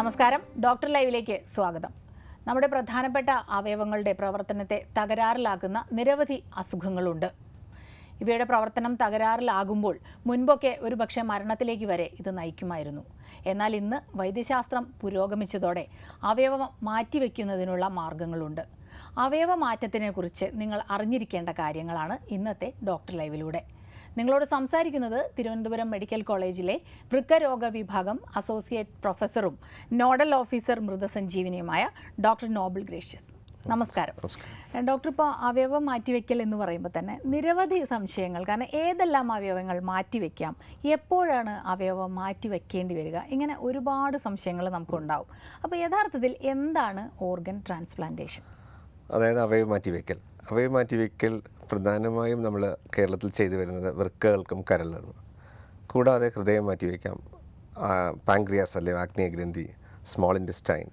നമസ്കാരം. ഡോക്ടർ ലൈവിലേക്ക് സ്വാഗതം. നമ്മുടെ പ്രധാനപ്പെട്ട അവയവങ്ങളുടെ പ്രവർത്തനത്തെ തകരാറിലാക്കുന്ന നിരവധി അസുഖങ്ങളുണ്ട്. ഇവയുടെ പ്രവർത്തനം തകരാറിലാകുമ്പോൾ മുൻപൊക്കെ ഒരുപക്ഷെ മരണത്തിലേക്ക് വരെ ഇത് നയിക്കുമായിരുന്നു. എന്നാൽ ഇന്ന് വൈദ്യശാസ്ത്രം പുരോഗമിച്ചതോടെ അവയവം മാറ്റിവെക്കുന്നതിനുള്ള മാർഗങ്ങളുണ്ട്. അവയവ മാറ്റത്തിനെക്കുറിച്ച് നിങ്ങൾ അറിഞ്ഞിരിക്കേണ്ട കാര്യങ്ങളാണ് ഇന്നത്തെ ഡോക്ടർ ലൈവിലൂടെ. നിങ്ങളോട് സംസാരിക്കുന്നത് തിരുവനന്തപുരം മെഡിക്കൽ കോളേജിലെ വൃക്കരോഗ വിഭാഗം അസോസിയേറ്റ് പ്രൊഫസറും നോഡൽ ഓഫീസർ മൃതസഞ്ജീവിനിയുമായ ഡോക്ടർ നോബിൾ ഗ്രേഷ്യസ്. നമസ്കാരം. ഡോക്ടർ ഇപ്പോൾ അവയവം മാറ്റിവെക്കൽ എന്ന് പറയുമ്പോൾ തന്നെ നിരവധി സംശയങ്ങൾ കാരണം ഏതെല്ലാം അവയവങ്ങൾ മാറ്റിവെക്കാം എപ്പോഴാണ് അവയവം മാറ്റിവെക്കേണ്ടി വരിക ഇങ്ങനെ ഒരുപാട് സംശയങ്ങൾ നമുക്കുണ്ടാവും. അപ്പോൾ യഥാർത്ഥത്തിൽ എന്താണ് ഓർഗൻ ട്രാൻസ്പ്ലാന്റേഷൻ? അതായത് അവയവം മാറ്റിവെക്കൽ. അവയവം മാറ്റിവെക്കൽ പ്രധാനമായും നമ്മൾ കേരളത്തിൽ ചെയ്തു വരുന്നത് വൃക്കകൾക്കും കരളിനും. കൂടാതെ ഹൃദയം മാറ്റിവെക്കാം. പാങ്ക്രിയാസ് അല്ലെങ്കിൽ ആഗ്നേയഗ്രന്ഥി സ്മോൾ ഇൻഡസ്റ്റൈൻ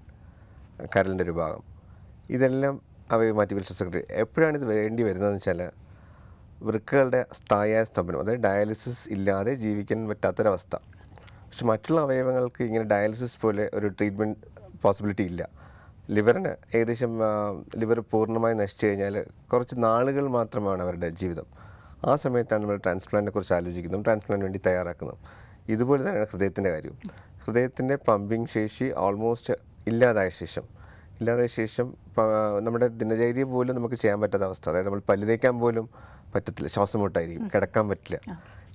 കരളിന്റെ ഒരു ഭാഗം. ഇതെല്ലാം അവയവ് മാറ്റിവെക്കൽ സെക്രട്ടറി എപ്പോഴാണ് ഇത് വേണ്ടി വരുന്നതെന്ന് വെച്ചാൽ വൃക്കകളുടെ സ്ഥായിയായ സ്തംഭനം അതായത് ഡയാലിസിസ് ഇല്ലാതെ ജീവിക്കാൻ പറ്റാത്തൊരവസ്ഥ. പക്ഷെ മറ്റുള്ള അവയവങ്ങൾക്ക് ഇങ്ങനെ ഡയാലിസിസ് പോലെ ഒരു ട്രീറ്റ്മെന്റ് പോസിബിലിറ്റി ഇല്ല. ലിവറിന് ഏകദേശം ലിവർ പൂർണമായി നശിച്ചു കഴിഞ്ഞാൽ കുറച്ച് നാളുകൾ മാത്രമാണ് അവരുടെ ജീവിതം. ആ സമയത്താണ് നമ്മൾ ട്രാൻസ്പ്ലാന്റിനെ കുറിച്ച് ആലോചിക്കുന്നതും ട്രാൻസ്പ്ലാന്റ് വേണ്ടി തയ്യാറാക്കുന്നതും. ഇതുപോലെ തന്നെയാണ് ഹൃദയത്തിന്റെ കാര്യം ഹൃദയത്തിന്റെ പമ്പിങ് ശേഷി ഓൾമോസ്റ്റ് ഇല്ലാതായ ശേഷം ഇല്ലാതായ ശേഷം നമ്മുടെ ദിനചര്യ പോലും നമുക്ക് ചെയ്യാൻ പറ്റാത്ത അവസ്ഥ. അതായത് നമ്മൾ പല്ല് തേക്കാൻ പോലും പറ്റത്തില്ല ശ്വാസം മുട്ടായിരിക്കും കിടക്കാൻ പറ്റില്ല.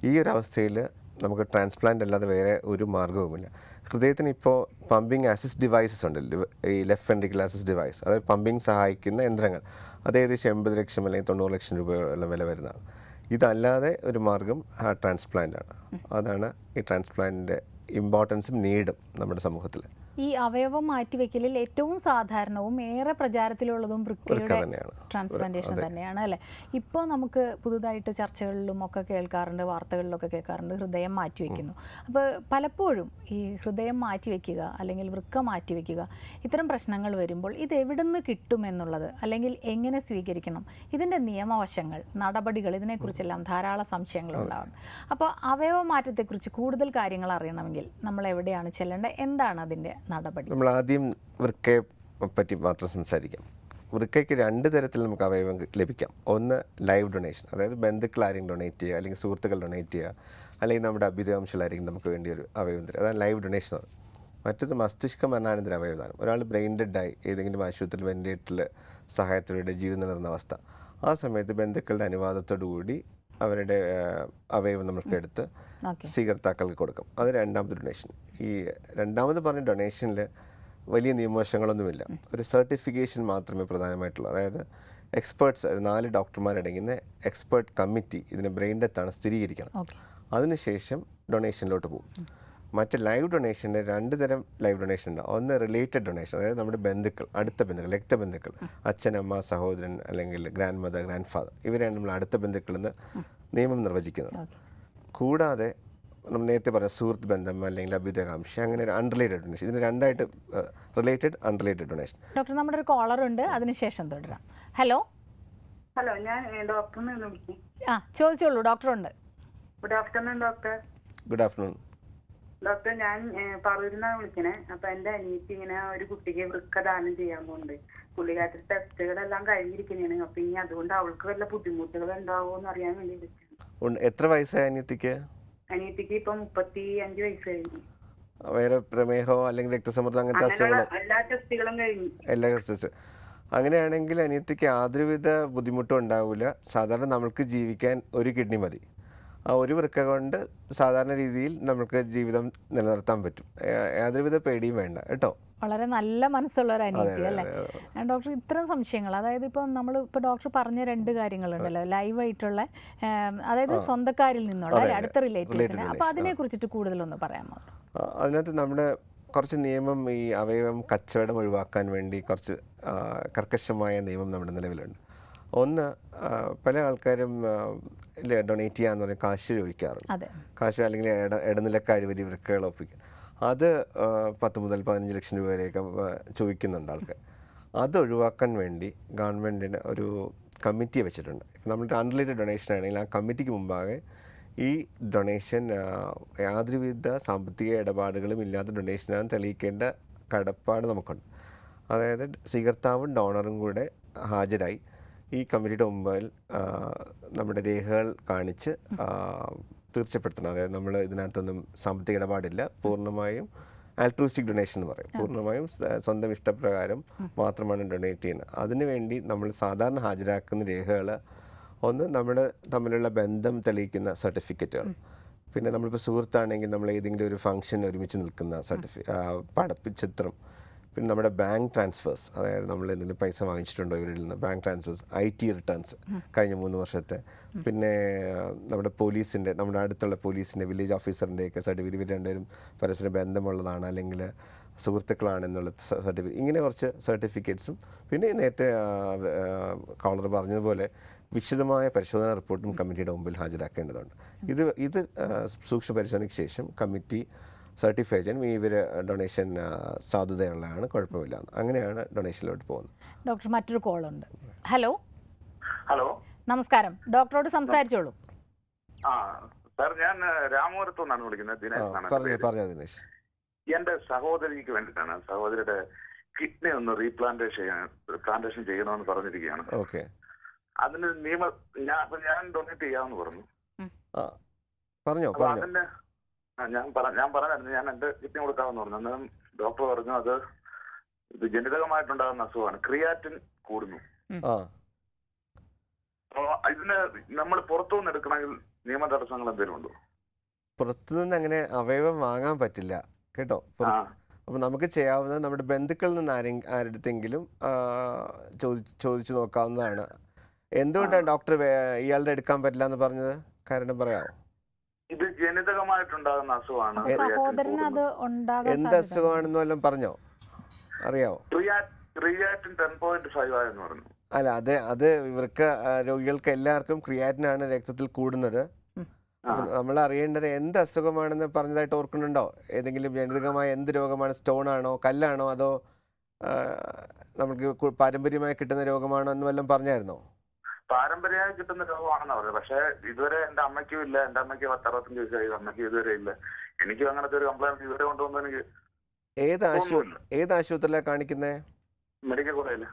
ഈ ഒരു അവസ്ഥയിൽ നമുക്ക് ട്രാൻസ്പ്ലാന്റ് അല്ലാതെ വേറെ ഒരു മാർഗവുമില്ല ഹൃദയത്തിന് ഇപ്പോൾ പമ്പിങ് അസിസ്റ്റ് ഡിവൈസസ് ഉണ്ട്. ഈ ലെഫ്റ്റ് വെൻട്രിക്കൽ അസിസ്റ്റ് ഡിവൈസ് അതായത് പമ്പിങ് സഹായിക്കുന്ന യന്ത്രങ്ങൾ. അത് ഏകദേശം എൺപത് ലക്ഷം അല്ലെങ്കിൽ തൊണ്ണൂറ് ലക്ഷം രൂപയോളം വില വരുന്നതാണ്. ഇതല്ലാതെ ഒരു മാർഗം ട്രാൻസ്പ്ലാന്റ് ആണ്. അതാണ് ഈ ട്രാൻസ്പ്ലാന്റിന്റെ ഇമ്പോർട്ടൻസും നീഡും നമ്മുടെ സമൂഹത്തിൽ. ഈ അവയവം മാറ്റിവെക്കലിൽ ഏറ്റവും സാധാരണവും ഏറെ പ്രചാരത്തിലുള്ളതും വൃക്കയുടെ. ട്രാൻസ്പ്ലാന്റേഷൻ തന്നെയാണ് അല്ലെ? ഇപ്പോൾ നമുക്ക് പുതുതായിട്ട് ചർച്ചകളിലും ഒക്കെ കേൾക്കാറുണ്ട് വാർത്തകളിലൊക്കെ കേൾക്കാറുണ്ട് ഹൃദയം മാറ്റിവെക്കുന്നു. അപ്പോൾ പലപ്പോഴും ഈ ഹൃദയം മാറ്റിവെക്കുക അല്ലെങ്കിൽ വൃക്ക മാറ്റിവെക്കുക ഇത്തരം പ്രശ്നങ്ങൾ വരുമ്പോൾ ഇത് എവിടെ നിന്ന് കിട്ടുമെന്നുള്ളത് അല്ലെങ്കിൽ എങ്ങനെ സ്വീകരിക്കണം ഇതിന്റെ നിയമവശങ്ങൾ നടപടികൾ ഇതിനെക്കുറിച്ചെല്ലാം ധാരാളം സംശയങ്ങൾ ഉണ്ടാവും അപ്പോൾ അവയവ മാറ്റത്തെക്കുറിച്ച് കൂടുതൽ കാര്യങ്ങൾ അറിയണമെങ്കിൽ നമ്മൾ എവിടെയാണ് ചെല്ലേണ്ടത്? എന്താണ് അതിന്റെ നടപടി. നമ്മൾ ആദ്യം വൃക്കയെ പറ്റി മാത്രം സംസാരിക്കാം. വൃക്കയ്ക്ക് രണ്ട് തരത്തിൽ നമുക്ക് അവയവം ലഭിക്കാം. ഒന്ന് ലൈവ് ഡൊണേഷൻ അതായത് ബന്ധുക്കൾ ആരെങ്കിലും ഡൊണേറ്റ് ചെയ്യുക അല്ലെങ്കിൽ സുഹൃത്തുക്കൾ ഡൊണേറ്റ് ചെയ്യുക അല്ലെങ്കിൽ നമ്മുടെ അഭ്യുദയംശമായിരിക്കും നമുക്ക് വേണ്ടി ഒരു അവയവം തരും. അതാണ് ലൈവ് ഡൊണേഷൻ ആണ് മറ്റത് മസ്തിഷ്ക മരണാനന്തര അവയവദാനം ഒരാൾ ബ്രെയിൻ ഡെഡായി ഏതെങ്കിലും ആശുപത്രിയിൽ വെന്റിലേറ്ററിൽ സഹായത്തിലൂടെ ജീവൻ നിലനിർന്ന അവസ്ഥ. ആ സമയത്ത് ബന്ധുക്കളുടെ അനുവാദത്തോടു കൂടി അവരുടെ അവയവം നമുക്ക് എടുത്ത് സ്വീകർത്താക്കൾക്ക് കൊടുക്കും. അത് രണ്ടാമത്തെ ഡൊണേഷൻ ഈ രണ്ടാമത് പറഞ്ഞ ഡൊണേഷനിൽ വലിയ നിയമവശങ്ങളൊന്നുമില്ല. ഒരു സർട്ടിഫിക്കേഷൻ മാത്രമേ പ്രധാനമായിട്ടുള്ളൂ. അതായത് എക്സ്പേർട്സ് നാല് ഡോക്ടർമാരടങ്ങുന്ന എക്സ്പേർട്ട് കമ്മിറ്റി ഇതിന് ബ്രെയിൻ ഡെത്താണ് സ്ഥിരീകരിക്കണം. അതിനുശേഷം ഡൊണേഷനിലോട്ട് പോകും. മറ്റ് ലൈവ് ഡൊണേഷന്റെ രണ്ട് തരം ലൈവ് ഡൊണേഷൻ ഉണ്ട്. ഒന്ന് റിലേറ്റഡ് ഡൊണേഷൻ അതായത് നമ്മുടെ ബന്ധുക്കൾ അടുത്ത ബന്ധുക്കൾ രക്തബന്ധുക്കൾ അച്ഛൻ അമ്മ സഹോദരൻ അല്ലെങ്കിൽ ഗ്രാൻഡ് മദർ ഗ്രാൻഡ് ഫാദർ ഇവരെയാണ് നമ്മൾ അടുത്ത ബന്ധുക്കൾ എന്ന് നിയമം നിർവചിക്കുന്നത്. കൂടാതെ നമ്മൾ നേരത്തെ പറഞ്ഞ സുഹൃത്ത് ബന്ധം അല്ലെങ്കിൽ അഭ്യുതകാംക്ഷ അങ്ങനെ ഒരു അൺറിലേറ്റഡ് ഡൊണേഷൻ ഇതിന് രണ്ടായിട്ട് റിലേറ്റഡ് അൺറിലേറ്റഡ് ഡൊണേഷൻ ഡോക്ടർ നമ്മുടെ ഒരു കോളർ ഉണ്ട്. അതിനുശേഷം തുടരാം. ഹലോ ഹലോ ഞാൻ ഡോക്ടറിനെ വിളിക്കും. ആ ചോദിച്ചോളൂ. ഡോക്ടർ ഉണ്ട് good afternoon doctor good afternoon doctor ഞാൻ പറവൂരിന്നാണ് വിളിക്കണേ. അപ്പൊ എന്റെ അനിയത്തി ഇങ്ങനെ ഒരു കുട്ടിക്ക് വൃക്ക ദാനം ചെയ്യാൻ പോകുന്നുണ്ട് പുള്ളിക്കാരുടെ ടെസ്റ്റുകളെല്ലാം കഴിഞ്ഞിരിക്കുന്നതാണ്. അപ്പൊ ഇനി അതുകൊണ്ട് അവൾക്ക് വല്ല ബുദ്ധിമുട്ടുകൾ ഉണ്ടാവുമോ എന്ന് അറിയാൻ വേണ്ടി വിളിച്ചു എത്ര വയസ്സായ അനിയത്തിക്ക്? അനിയത്തിക്ക് ഇപ്പൊ മുപ്പത്തി അഞ്ച് വയസ്സ് കഴിഞ്ഞു വേറെ പ്രമേഹോ അല്ലെങ്കിൽ രക്തസമ്മർദ്ദം അങ്ങനത്തെ അസുഖങ്ങളോ? എല്ലാ ടെസ്റ്റുകളും കഴിഞ്ഞു. എല്ലാ ടെസ്റ്റ്. അങ്ങനെയാണെങ്കിൽ അനിയത്തിക്ക് യാതൊരുവിധ ബുദ്ധിമുട്ടും ഉണ്ടാവില്ല സാധാരണ നമ്മൾക്ക് ജീവിക്കാൻ ഒരു കിഡ്നി മതി. ഒരു വൃക്ക കൊണ്ട് സാധാരണ രീതിയിൽ നമുക്ക് ജീവിതം നിലനിർത്താൻ പറ്റും. യാതൊരുവിധ പേടിയും വേണ്ട. കേട്ടോ? വളരെ നല്ല മനസ്സുള്ള ഒരു അനിയത്തി അല്ലേ? ഡോക്ടർ ഇത്തരം സംശയങ്ങൾ. അതായത് ഇപ്പം നമ്മൾ ഇപ്പോൾ ഡോക്ടർ പറഞ്ഞ രണ്ട് കാര്യങ്ങളുണ്ടല്ലോ. ലൈവായിട്ടുള്ള അതായത് സ്വന്തക്കാരിൽ നിന്നുള്ള അടുത്ത റിലേറ്റീവ്സിന് അപ്പോൾ അതിനെ കുറിച്ചിട്ട് കൂടുതലൊന്ന് പറയാമോ? അതിനകത്ത് നമ്മുടെ കുറച്ച് നിയമം ഈ അവയവം കച്ചവടം ഒഴിവാക്കാൻ വേണ്ടി കുറച്ച് കർക്കശമായ നിയമം നമ്മുടെ നിലവിലുണ്ട്. ഒന്ന് പല ആൾക്കാരും ഡൊണേറ്റ് ചെയ്യാന്ന് പറഞ്ഞാൽ കാശ് ചോദിക്കാറുണ്ട്. കാശ് അല്ലെങ്കിൽ ഇട വലിയ വൃക്കകൾ ഒപ്പിക്കും. അത് പത്ത് മുതൽ പതിനഞ്ച് ലക്ഷം രൂപ വരെയൊക്കെ ചോദിക്കുന്നുണ്ട് ആൾക്കാർ. അത് ഒഴിവാക്കാൻ വേണ്ടി ഗവൺമെന്റിന് ഒരു കമ്മിറ്റി വെച്ചിട്ടുണ്ട്. നമ്മൾ അൺറിലേറ്റഡ് ഡൊണേഷൻ ആണെങ്കിൽ ആ കമ്മിറ്റിക്ക് മുമ്പാകെ ഈ ഡൊണേഷൻ യാതൊരുവിധ സാമ്പത്തിക ഇടപാടുകളും ഇല്ലാത്ത ഡൊണേഷനാണെന്ന് തെളിയിക്കേണ്ട കടപ്പാട് നമുക്കുണ്ട്. അതായത് സ്വീകർത്താവും ഡോണറും കൂടെ ഹാജരായി. ഈ കമ്മിറ്റിയുടെ മുമ്പിൽ നമ്മുടെ രേഖകൾ കാണിച്ച് തീർച്ചപ്പെടുത്തണം. അതായത് നമ്മൾ ഇതിനകത്തൊന്നും സാമ്പത്തിക ഇടപാടില്ല. പൂർണമായും ആൽട്രൂസ്റ്റിക് ഡൊണേഷൻ എന്ന് പറയും. പൂർണമായും സ്വന്തം ഇഷ്ടപ്രകാരം മാത്രമാണ് ഡൊണേറ്റ് ചെയ്യുന്നത്. അതിനുവേണ്ടി നമ്മൾ സാധാരണ ഹാജരാക്കുന്ന രേഖകൾ ഒന്ന് നമ്മുടെ തമ്മിലുള്ള ബന്ധം തെളിയിക്കുന്ന സർട്ടിഫിക്കറ്റുകൾ. പിന്നെ നമ്മളിപ്പോൾ സുഹൃത്താണെങ്കിൽ നമ്മൾ ഏതെങ്കിലും ഒരു ഫംഗ്ഷൻ ഒരുമിച്ച് നിൽക്കുന്ന സർട്ടിഫി പടപ്പ് ചിത്രം. പിന്നെ നമ്മുടെ ബാങ്ക് ട്രാൻസ്ഫേഴ്സ് അതായത് നമ്മൾ എന്തെങ്കിലും പൈസ വാങ്ങിച്ചിട്ടുണ്ടോ ഇവരിൽ നിന്ന്? Bank transfers I T returns കഴിഞ്ഞ മൂന്ന് വർഷത്തെ. പിന്നെ നമ്മുടെ പോലീസിന്റെ നമ്മുടെ അടുത്തുള്ള പോലീസിന്റെ വില്ലേജ് ഓഫീസറിന്റെയൊക്കെ സർട്ടിഫിക്കറ്റ് ഇവർ രണ്ടുപേരും പരസ്പരം ബന്ധമുള്ളതാണ്. അല്ലെങ്കിൽ സുഹൃത്തുക്കളാണെന്നുള്ള സർട്ടിഫിക്കറ്റ് ഇങ്ങനെ കുറച്ച് സർട്ടിഫിക്കറ്റ്സും പിന്നെ നേരത്തെ കോളർ പറഞ്ഞതുപോലെ വിശദമായ പരിശോധനാ റിപ്പോർട്ടും കമ്മിറ്റിയുടെ മുമ്പിൽ ഹാജരാക്കേണ്ടതുണ്ട്. ഇത് ഇത് സൂക്ഷ്മ പരിശോധനയ്ക്ക് ശേഷം കമ്മിറ്റി സർട്ടിഫൈ ചെയ്യാൻ ഇവർ ഡൊണേഷൻ സാധ്യതയുള്ളതാണ് കുഴപ്പമില്ല അങ്ങനെയാണ് ഡൊണേഷനിലോട്ട് പോകുന്നത്. ഡോക്ടർ മറ്റൊരു കോൾ ഉണ്ട് ഹലോ? ഹലോ? നമസ്കാരം. ഡോക്ടറോട് സംസാരിച്ചോളൂ. ആ സാർ ഞാൻ രാമപുരത്തു നിന്നാണ് വിളിക്കുന്നത്. ദിനേശ് ദിനേഷ് എന്റെ സഹോദരിക്ക് വേണ്ടിയിട്ടാണ്. സഹോദരിയുടെ കിഡ്നി ഒന്ന് റീപ്ലാന്റേഷൻ ചെയ്യാൻ പ്ലാന്റേഷൻ ചെയ്യണമെന്ന് പറഞ്ഞിരിക്കുകയാണ്. ഓക്കെ. അതിന് നിയമ ഞാൻ ഞാൻ ഡൊണേറ്റ് ചെയ്യാമെന്ന് പറഞ്ഞു. ആ പറഞ്ഞോ അതിന്റെ ഞാൻ പറ ഞാൻ പറഞ്ഞായിരുന്നു ഞാൻ എന്റെ കിഡ്നി കൊടുക്കാമെന്ന് പറഞ്ഞു. അന്നേരം ഡോക്ടർ പറഞ്ഞു അത് ഇത് ജനിതകമായിട്ടുണ്ടാകുന്ന അസുഖമാണ്. ക്രിയാറ്റിൻ കൂടുന്നു. ഇതിന് നമ്മൾ പുറത്തുനിന്ന് എടുക്കണമെങ്കിൽ നിയമ തടസ്സങ്ങൾ എന്തെങ്കിലും ഉണ്ടോ? പുറത്തുനിന്ന് അങ്ങനെ അവയവം വാങ്ങാൻ പറ്റില്ല. കേട്ടോ? അപ്പം അപ്പോൾ നമുക്ക് ചെയ്യാവുന്നത് നമ്മുടെ ബന്ധുക്കളിൽ നിന്ന് ആരെ ആരുടെങ്കിലും ചോദി ചോദിച്ചു നോക്കാവുന്നതാണ്. എന്തുകൊണ്ടാണ് ഡോക്ടർ ഇയാളുടെ എടുക്കാൻ പറ്റില്ല എന്ന് പറഞ്ഞത്? കാരണം പറയാമോ ഇത് ജനിതകമായിട്ടുണ്ടാകുന്ന അസുഖമാണ് അത് എന്ത് അസുഖമാണെന്ന് വല്ലതും പറഞ്ഞോ? അറിയാവോ? ക്രിയാറ്റിൻ ടെൻ പോയിന്റ് ഫൈവ് ആയെന്ന് പറഞ്ഞു. അല്ല അത് അത് ഇവർക്ക് രോഗികൾക്ക് എല്ലാവർക്കും ക്രിയാറ്റിനാണ് രക്തത്തിൽ കൂടുന്നത്. നമ്മൾ അറിയേണ്ടത് എന്ത് അസുഖമാണെന്ന് പറഞ്ഞതായിട്ട് ഓർക്കുന്നുണ്ടോ? ഏതെങ്കിലും ജനിതകമായ എന്ത് രോഗമാണ്? സ്റ്റോൺ ആണോ? കല്ലാണോ? അതോ നമുക്ക് പാരമ്പര്യമായി കിട്ടുന്ന രോഗമാണോ എന്ന് വല്ലതും പറഞ്ഞായിരുന്നോ? പാരമ്പര്യമായി കിട്ടുന്ന രോഗമാണെന്ന് പറയുന്നത് പക്ഷെ ഇതുവരെ എന്റെ അമ്മയ്ക്കും ഇല്ല. എന്റെ അമ്മയ്ക്ക് പത്ത് അറുപത്തഞ്ച് വയസ്സായി. അമ്മയ്ക്ക് ഇതുവരെ ഇല്ല. എനിക്കും അങ്ങനത്തെ ഒരു കംപ്ലൈന്റ് ഇതുവരെ കൊണ്ടുവന്നു എനിക്ക് ഏത് ആശുപത്രി ഏത് ആശുപത്രിയിലാണ് കാണിക്കുന്നത് മെഡിക്കൽ കോളേജിൽ.